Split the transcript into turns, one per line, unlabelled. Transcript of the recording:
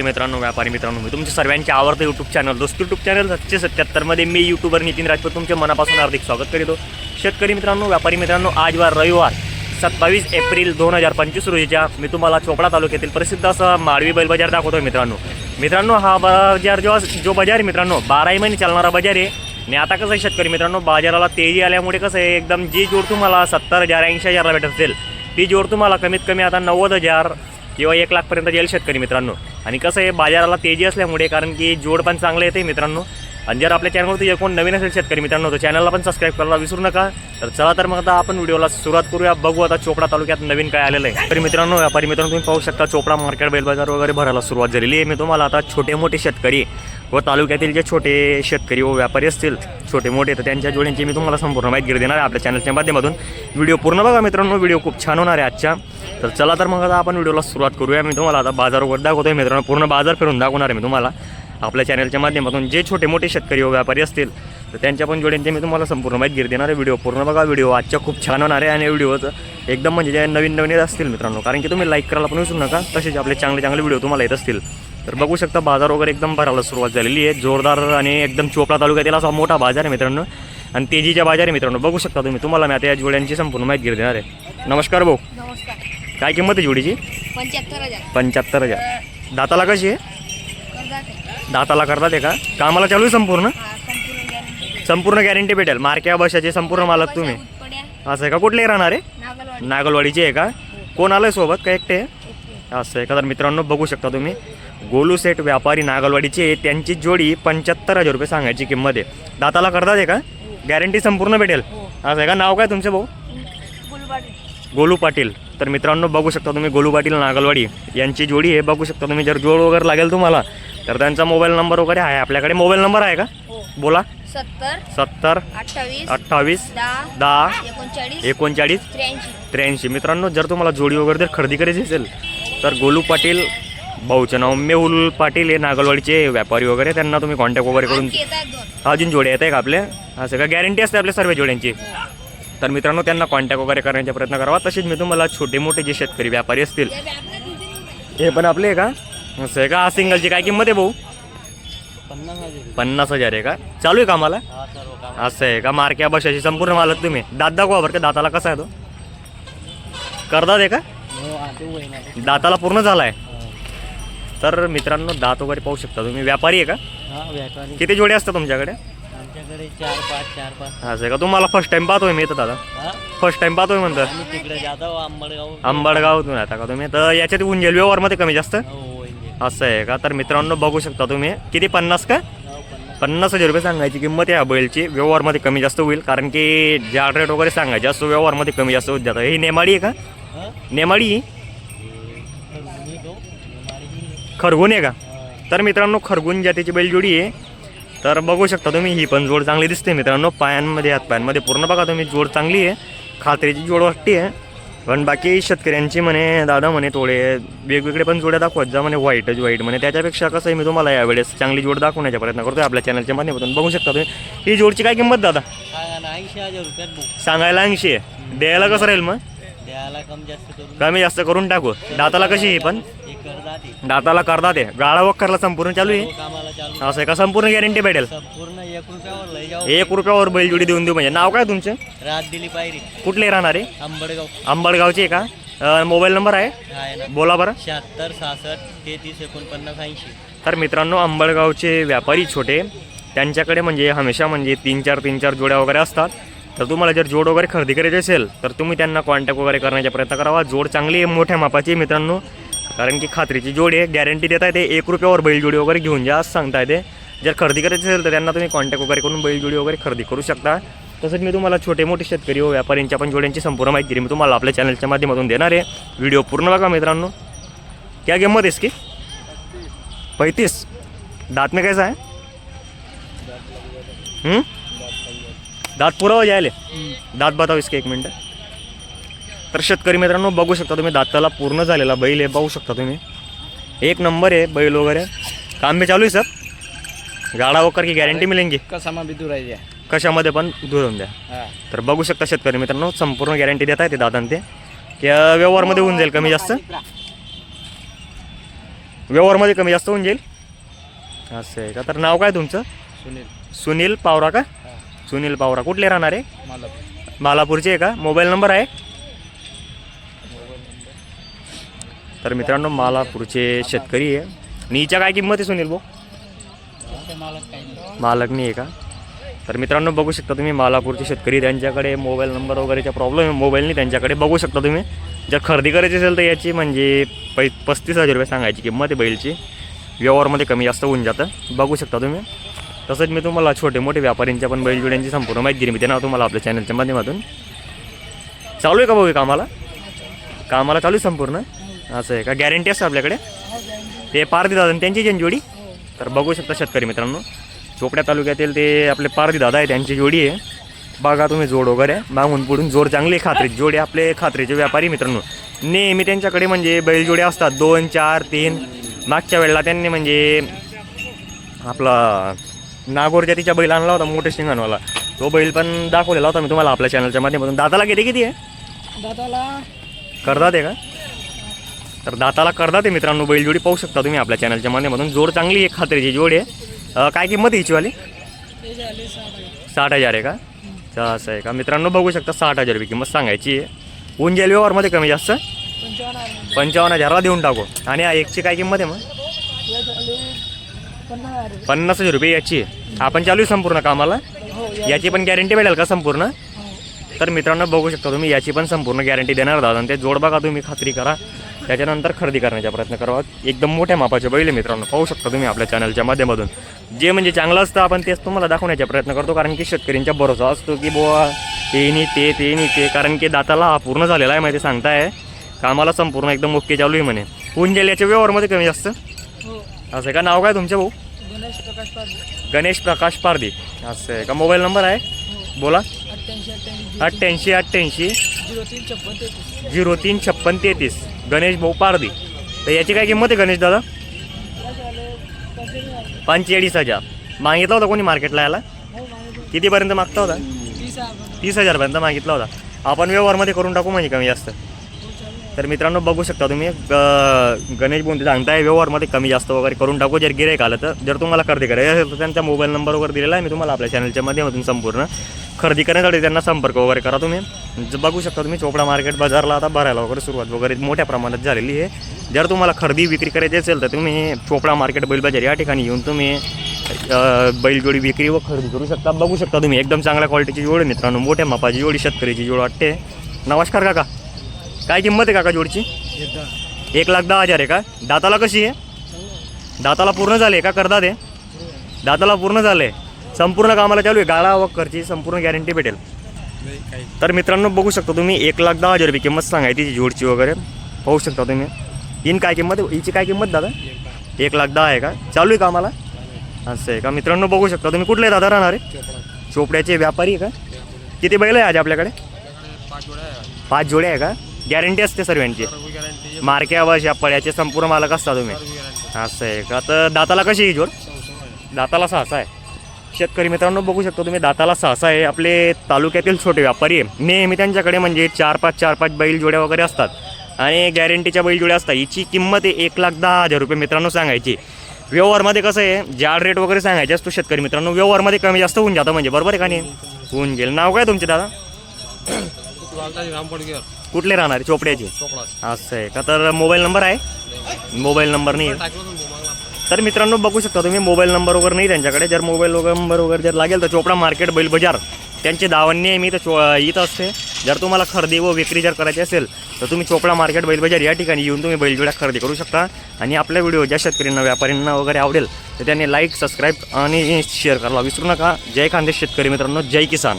मित्रांनो व्यापारी मित्रांनो मी तुमच्या सर्वांचे आवडतं यूट्यूब चॅनल दोस्त यूट्यूब चॅनल सातशे सत्याहत्तरमध्ये मी यूट्यूबर नितीन राजपूत तुमच्या मनापासून हार्दिक स्वागत करीतो. शेतकरी मित्रांनो व्यापारी मित्रांनो आज वार रविवार सत्तावीस एप्रिल दोन हजार पंचवीस रोजीच्या मी तुम्हाला चोपडा तालुक्यातील प्रसिद्ध असा माळवी बैल बाजार दाखवतोय मित्रांनो. मित्रांनो हा बाजार जो जो बाजार आहे मित्रांनो बाराही महिने चालणारा बाजार आहे. आणि आता कसं आहे शेतकरी मित्रांनो बाजाराला तेजी आल्यामुळे कसं आहे एकदम जी जोड तुम्हाला सत्तर हजार ऐंशी हजारला भेटत असेल ती जोड तुम्हाला कमीत कमी आता नव्वद हजार किंवा एक लाखपर्यंत येईल शेतकरी मित्रांनो. आणि कसं आहे बाजाराला तेजी असल्यामुळे कारण की जोड पण चांगलं येते मित्रांनो. आणि जर आपल्या चॅनलवरती कोण नवीन असेल शेतकरी मित्रांनो तर चॅनलला पण सबस्क्राईब करायला विसरू नका. तर चला तर मग आता आपण व्हिडिओला सुरुवात करूया. बघू आता चोपडा तालुक्यात नवीन काय आलेलं आहे. तरी मित्रांनो व्यापारी मित्रांनो तुम्ही पाहू शकता चोपडा मार्केट बेल बाजार वगैरे भरायला सुरुवात झालेली आहे. मी तुम्हाला आता छोटे मोठे शेतकरी व तालुक्यातील जे छोटे शेतकरी व व्यापारी असतील छोटे मोठे तर त्यांच्या जोड्यांची मी तुम्हाला संपूर्ण माहिती देणार आहे आपल्या चॅनलच्या माध्यमातून. व्हिडिओ पूर्ण बघा मित्रांनो व्हिडिओ खूप छान होणार आहे आजच्या. तर चला तर मग आता आपण व्हिडिओला सुरुवात करूया. मी तुम्हाला आता बाजार वगैरे दाखवतोय मित्रांनो पूर्ण बाजार फिरून दाखवणार आहे मी तुम्हाला. आपल्या चॅनलच्या माध्यमातून जे छोटे मोठे शेतकरी व व्यापारी असतील तर त्यांच्या पण जोड्यांची मी तुम्हाला संपूर्ण माहिती देणार आहे. व्हिडिओ पूर्ण बघा. व्हिडिओ आजच्या खूप छान होणार आहे आणि व्हिडिओचं एकदम म्हणजे जे नवीन नवीन येत असतील मित्रांनो कारण की तुम्ही लाईक करायला पण विसरू नका. तसेच आपले चांगले चांगले व्हिडिओ तुम्हाला येत असतील. तर बघू शकता बाजार वगैरे एकदम भरायला सुरुवात झालेली आहे. जोरदार आणि एकदम चोपडा तालुक्यातील असा मोठा बाजार आहे मित्रांनो. आणि तेजीच्या बाजार आहे मित्रांनो. बघू शकता तुम्ही तुम्हाला मी आता या जोड्यांची संपूर्ण माहिती देणार आहे. नमस्कार भाऊ.
नमस्कार.
काय किंमत आहे जोडीची?
पंच्याहत्तर हजार.
पंच्याहत्तर हजार. दाताला कशी आहे?
आहे.
दाताला करतात आहे का? कामाला चालू आहे संपूर्ण?
हा संपूर्ण गॅरंटी
भेटेल. मार्क्या बशाचे संपूर्ण मालक तुम्ही. असं आहे का? कुठले राहणार आहे?
नागलवाडी.
नागलवाडीचे आहे का? कोण आलं सोबत? का एकटे आहे?
एकटे.
असं आहे मित्रांनो बघू शकता तुम्ही. गोलू सेट व्यापारी नागलवाडीचे. त्यांची जोडी पंच्याहत्तर हजार रुपये सांगायची किंमत आहे. दाताला करतात आहे का? गॅरंटी संपूर्ण भेटेल.
हो
असं आहे का? नाव काय तुमचं भाऊ? गोलू पाटील. तर मित्रांनो बघू शकता तुम्ही गोलू पाटील नागलवाडी. यांची जोडी आहे. बघू शकता तुम्ही. जर जोड वगैरे लागेल तुम्हाला तर त्यांचा मोबाईल नंबर वगैरे आहे. आपल्याकडे मोबाईल नंबर आहे का?
हो.
बोला.
सत्तर
सत्तर
अठ्ठावीस
अठ्ठावीस
दहा एकोणचाळीस त्र्याऐंशी.
मित्रांनो जर तुम्हाला जोडी वगैरे जर खरेदी करायची असेल तर गोलू पाटील भाऊचं नाव मेहुल पाटील हे नागलवाडीचे व्यापारी वगैरे त्यांना तुम्ही कॉन्टॅक्ट वगैरे करून अजून जोड्या येत आहे का आपल्या असं का गॅरंटी असते आपल्या सर्व जोड्यांची. तर मित्रांनो त्यांना कॉन्टॅक्ट वगैरे करण्याचा प्रयत्न करावा. तसेच मी तुम्हाला छोटे मोठे जे शेतकरी व्यापारी असतील हे पण आपले आहे का? असं आहे का? हा सिंगलची काय किंमत आहे भाऊ? पन्नास हजार आहे. का? चालू आहे का आम्हाला? असं आहे का? मार्क्या बशाची संपूर्ण मालक तुम्ही. दात दाखवा बरं का दाताला कसा आहे तो? करदात आहे का? दाताला पूर्ण झाला आहे तर मित्रांनो दात वगैरे पाहू शकता तुम्ही. व्यापारी आहे का?
हा व्यापारी.
किती जोडे असतात तुमच्याकडे?
आमच्याकडे चार पाच चार पाच.
असं आहे का तुम्हाला फर्स्ट टाइम पाहतोय मी इथं दादा.
हा?
फर्स्ट टाइम पाहतोय म्हणतं
आम्ही तिकडे जातो आंबडगाव.
आंबडगावतून आता का तुम्ही? तर याच्यात उंजेल व्यवहारमध्ये कमी जास्त?
हो.
असं आहे का? तर मित्रांनो बघू शकता तुम्ही. किती? पन्नास का?
हो, पन्नास.
पन्नास हजार रुपये सांगायची किंमत आहे या बैलची. व्यवहारमध्ये कमी जास्त होईल कारण की ज्या रेट वगैरे सांगायचे असतो व्यवहारमध्ये कमी जास्त होत जातं. ही नेमाडी आहे का? नेमाडी. खरगून आहे का. तर मित्रांनो खरगून जातीची बैलजोडी आहे. तर बघू शकता तुम्ही ही पण जोड चांगली दिसते मित्रांनो. पायांमध्ये हात पायांमध्ये पूर्ण बघा तुम्ही जोड चांगली आहे. खात्रीची जोड वाटते आहे. पण बाकी शेतकऱ्यांची म्हणे दादा म्हणे थोडे वेगवेगळे पण जोड्या दाखवत जा म्हणे व्हाईटच व्हाईट म्हणे. त्याच्यापेक्षा कसं आहे मी तुम्हाला यावेळेस चांगली जोड दाखवण्याचा प्रयत्न करतोय आपल्या चॅनलच्या माध्यमातून. बघू शकता तुम्ही ही जोडची काय किंमत दादा? सांगायला ऐंशी आहे. द्यायला कसं राहील मग?
कम जास्त करून
कमी जास्त करून टाकू. दाताला कशी आहे पण?
हे करतात हे.
दाताला करतात आहे. गाळा वक्करला संपूर्ण चालू
हो,
आहे
कामाला चालू
असं आहे का? संपूर्ण गॅरंटी भेटेल?
संपूर्ण एक रुपयावर लय जाऊ.
एक रुपयावर बैलजोडी देऊन देऊ म्हणजे. नाव काय तुमचं?
रात दिली पायरी.
कुठले राहणार आहे?
आंबडगाव
आंबडगावचे आहे का? अं, मोबाईल नंबर आहे?
आहे ना.
बोला बरं.
शहात्तर सहासष्ट तेहतीस एकोणपन्नास ऐंशी.
तर मित्रांनो आंबडगावचे व्यापारी छोटे त्यांच्याकडे म्हणजे हमेशा म्हणजे तीन चार तीन चार जोड्या वगैरे असतात. तर तुम्हाला जर जोड वगैरे खरेदी करायची असेल तर तुम्ही त्यांना कॉन्टॅक्ट वगैरे करण्याचा प्रयत्न करावा. जोड चांगली आहे मोठ्या मापाची आहे मित्रांनो. कारण की खात्रीची जोड आहे गॅरंटी देता येते एक रुपयावर बैलजोडी वगैरे घेऊन जा असं सांगता येते जर खरेदी करायची असेल तर त्यांना तुम्ही कॉन्टॅक्ट वगैरे करून बैलजोडी वगैरे खरेदी करू शकता. तसंच मी तुम्हाला छोटे मोठे शेतकरी व व्यापाऱ्यांच्या पण जोड्यांची संपूर्ण माहिती मी तुम्हाला आपल्या चॅनलच्या माध्यमातून देणार आहे. व्हिडिओ पूर्ण बघा मित्रांनो. क्या किंमत है की पैतीस. दात में कैसा आहे दांत पूरा हो जायले दात बताव इसके एक मिनटं. तर शेतकरी मित्रांनो बघू शकता तुम्ही दाताला पूर्ण झालेला बैल आहे बघू शकता तुम्ही. एक नंबर आहे बैल वगैरे. काम बी चालू आहे सर. गाडा वगैरे की गॅरंटी मिळेंगी
कसा बी दुरायचे
कशामध्ये पण धुरून द्या.
हा.
तर बघू शकता शेतकरी मित्रांनो संपूर्ण गॅरंटी देत आहे ते दादांते की अं, व्यवहारमध्ये होऊन जाईल कमी जास्त. व्यवहारमध्ये कमी जास्त होऊन जाईल. असं आहे का? तर नाव काय तुमचं?
सुनील.
सुनील पावरा का? सुनील पावरा कुठले राहणार आहे?
मला
मालापूरचे आहे का? मोबाईल नंबर आहे? तर मित्रांनो मालापूरचे शेतकरी आहे. नीच्या काय किंमत आहे सुनील भाऊ?
मला काही नाही
मालक नाही आहे का? तर मित्रांनो बघू शकता तुम्ही मालापूरचे शेतकरी त्यांच्याकडे मोबाईल नंबर वगैरेचा प्रॉब्लेम आहे. मोबाईल नाही त्यांच्याकडे बघू शकता तुम्ही. जर खरेदी करायची असेल तर याची म्हणजे पै पस्तीस हजार रुपये सांगायची किंमत आहे बैलची. व्यवहारमध्ये कमी जास्त होऊन जातं. बघू शकता तुम्ही. तसंच मी तुम्हाला छोटे मोठे व्यापाऱ्यांच्या पण बैलजोड्यांची संपूर्ण माहिती दिली. मी त्यांना तुम्हाला आपल्या चॅनलच्या माध्यमातून. चालू आहे का भाऊ कामाला? कामाला चालू आहे संपूर्ण? असं आहे का? गॅरंटी असतं आपल्याकडे? ते पारदी दादा त्यांची जनजोडी तर बघू शकता शेतकरी मित्रांनो. चोपड्या तालुक्यातील ते आपले पारदी दादा आहे त्यांची जोडी आहे. बघा तुम्ही जोड वगैरे. मागून पुढून जोड चांगली आहे खात्रीची जोडी आपले खात्रीचे व्यापारी मित्रांनो. नेहमी त्यांच्याकडे म्हणजे बैलजोडे असतात. दोन चार तीन. मागच्या वेळेला त्यांनी म्हणजे आपला नागोर जातीच्या बैल आणला होता मोठे शिंगांवाला तो बैल पण दाखवलेला होता मी तुम्हाला आपल्या चॅनलच्या माध्यमातून. दादाला किती किती आहे?
दादाला
करदात आहे का? तर दाताला करदात आहे मित्रांनो बैलजोडी पाहू शकता तुम्ही आपल्या चॅनलच्या माध्यमातून. जोड चांगली आहे खात्रीची जोड आहे. काय किंमत आहे हिचीवाली? साठ हजार आहे का? असं आहे का? मित्रांनो बघू शकता साठ हजार रुपये किंमत सांगायची आहे. ऊन जाईल व्यवहारमध्ये कमी जास्त? पंचावन्न हजारला देऊन टाकू. आणि एकची काय किंमत आहे मग? पन्नास हजार रुपये. याची. आहे आपण चालू आहे संपूर्ण कामाला. याची पण गॅरंटी भेटेल का संपूर्ण? तर मित्रांनो बघू शकता तुम्ही याची पण संपूर्ण गॅरंटी देणार दादा आणि ते जोड बघा तुम्ही खात्री करा. त्याच्यानंतर खरेदी करण्याचा प्रयत्न करा. एकदम मोठ्या मापाचे बैल मित्रांनो. पाहू शकता तुम्ही आपल्या चॅनलच्या माध्यमातून. जे म्हणजे चांगलं असतं आपण तेच तुम्हाला दाखवण्याचा प्रयत्न करतो. कारण की शेतकऱ्यांच्या भरोसा असतो की बुवा ते नाही ते ते नाही ते. कारण की दाताला हा पूर्ण झालेला आहे माहिती सांगताय. कामाला संपूर्ण एकदम ओके चालू आहे म्हणे. होऊन जाईल याच्या व्यवहारमध्ये कमी जास्त. असं आहे का? नाव काय तुमचं भाऊ?
गणेश प्रकाश
गणेश प्रकाश पारदी असं आहे का? मोबाईल नंबर आहे? बोला.
अठ्ठ्याऐंशी
अठ्ठ्याऐंशी
अठ्ठ्याऐंशी
अठ्ठ्याऐंशी.
झिरो तीन छप्पन तेहतीस.
झिरो तीन छप्पन तेहतीस. गणेश भाऊ पारदी तर याची काय किंमत आहे गणेश दादा? पंचेचाळीस हजार. मागितला होता कोणी मार्केटला याला कितीपर्यंत मागता होता? तीस हजारपर्यंत मागितला होता. आपण व्यवहारमध्ये करून टाकू म्हणजे कमी जास्त. तर मित्रांनो बघू शकता तुम्ही गणेश बोंदे सांगताय व्यवहारमध्ये कमी जास्त वगैरे करून टाकू जर गिरायक आलं तर. जर तुम्हाला खरेदी करायचं असेल तर त्यांचा मोबाईल नंबर वगैरे दिलेला आहे मी तुम्हाला आपल्या चॅनलच्या माध्यमातून संपूर्ण खरेदी करण्यासाठी त्यांना संपर्क वगैरे करा तुम्ही. बघू शकता तुम्ही चोपडा मार्केट बाजारला आता भरायला वगैरे सुरुवात वगैरे मोठ्या प्रमाणात झालेली आहे. जर तुम्हाला खरेदी विक्री करायची असेल तर तुम्ही चोपडा मार्केट बैल बाजार या ठिकाणी येऊन तुम्ही बैलजोडी विक्री व खरेदी करू शकता. बघू शकता तुम्ही एकदम चांगल्या क्वालिटीची जोड मित्रांनो मोठ्या मापाची जोडी शेतकरीची जोड वाटते. नमस्कार काका. काय किंमत आहे काका जोडची? एक लाख दहा हजार आहे का? दाताला कशी आहे? दाताला पूर्ण झाले का? करदा आहे? दाताला पूर्ण झाले संपूर्ण कामाला चालू आहे. गाळा व खर्ची संपूर्ण गॅरंटी भेटेल. तर मित्रांनो बघू शकता तुम्ही एक लाख दहा हजार रुपये किंमत सांगाय तिची जोडची वगैरे. पाहू शकता तुम्ही. इन काय किंमत? हिची काय किंमत दादा? एक लाख दहा आहे का? चालू आहे कामाला? असं आहे का? मित्रांनो बघू शकता तुम्ही. कुठले दादा राहणार आहे? चोपड्याचे व्यापारी आहे का? किती बैल आहे आज आपल्याकडे? पाच जोड्या आहे का? गॅरंटी असते सर्वांची. मारक्या वशा पळ्याचे संपूर्ण मालक असता तुम्ही. असं आहे का? तर दाताला कशी आहे जोर दाताला सहसा आहे. शेतकरी मित्रांनो बघू शकतो तुम्ही दाताला सहसा आहे. आपले तालुक्यातील छोटे व्यापारी आहे. नेहमी त्यांच्याकडे म्हणजे चार पाच चार पाच बैल जोड्या वगैरे असतात. आणि गॅरंटीच्या बैल जोड्या असतात. हिची किंमत आहे एक लाख दहा हजार रुपये मित्रांनो सांगायची. व्यवहारमध्ये कसं आहे जाड रेट वगैरे सांगायचे असतो शेतकरी मित्रांनो. व्यवहारमध्ये कमी जास्त होऊन जातं म्हणजे. बरोबर आहे का नाही? होऊन गेलं नाव काय तुमचे दादा? कुठले राहणार? चोपड्याचे. असं आहे का? तर मोबाईल नंबर आहे? मोबाईल नंबर नाही तर मित्रांनो बघू शकता तुम्ही मोबाईल नंबर वगैरे नाही त्यांच्याकडे. जर मोबाईल वगैरे नंबर वगैरे जर लागेल तर चोपडा मार्केट बैल बाजार. त्यांचे दावण्य मी तर चो इथं असते. जर तुम्हाला खरेदी व विक्री जर करायची असेल तर तुम्ही चोपडा मार्केट बैल बाजार या ठिकाणी येऊन तुम्ही बैलजोड्या खरेदी करू शकता. आणि आपल्या व्हिडिओ ज्या शेतकऱ्यांना व्यापाऱ्यांना वगैरे आवडेल तर त्यांनी लाईक सबस्क्राईब आणि शेअर करायला विसरू नका. जय खानदेश शेतकरी मित्रांनो जय किसान.